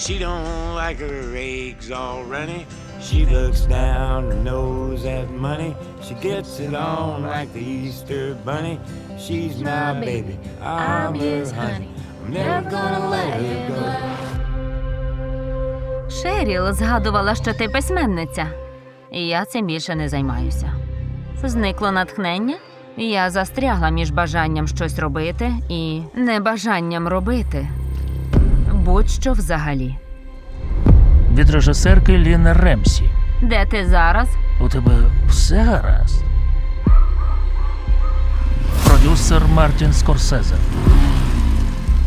She don't like her eggs all runny. She looks down her nose at money. She gets it on like the Easter bunny. She's my baby, I'm her honey. I'm never gonna let her go. Шеріл згадувала, що ти письменниця. І я цим більше не займаюся. Зникло натхнення. Я застрягла між бажанням щось робити і небажанням робити. Будь-що взагалі. Від режисерки Ліни Ремсі. Де ти зараз? У тебе все гаразд. Продюсер Мартін Скорсезе.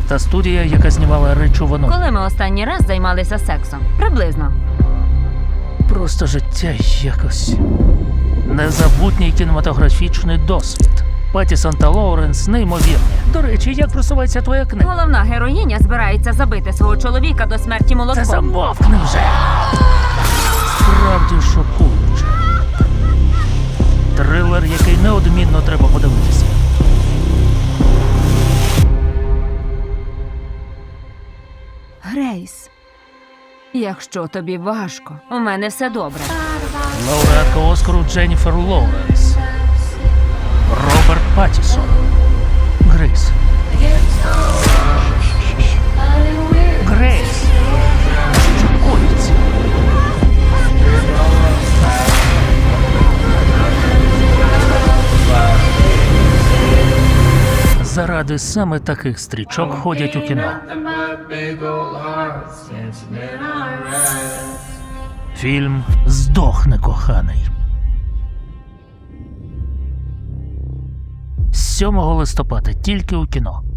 Та студія, яка знімала речовину. Коли ми останній раз займалися сексом? Приблизно. Просто життя якось. Незабутній кінематографічний досвід. Патісон та Лоуренс неймовірні. До речі, як просувається твоя книга? Головна героїня збирається забити свого чоловіка до смерті Та молотком. замовкни вже. Справді шокуюче. Трилер, який неодмінно треба подивитися. Грейс. Якщо тобі важко, у мене все добре. Лауреатка Оскару Дженніфер Лоуренс. Роберт Грейс. Грейс. Що? Заради саме таких стрічок ходять у кіно. Фільм Здохне коханий. 7 листопада тільки у кіно.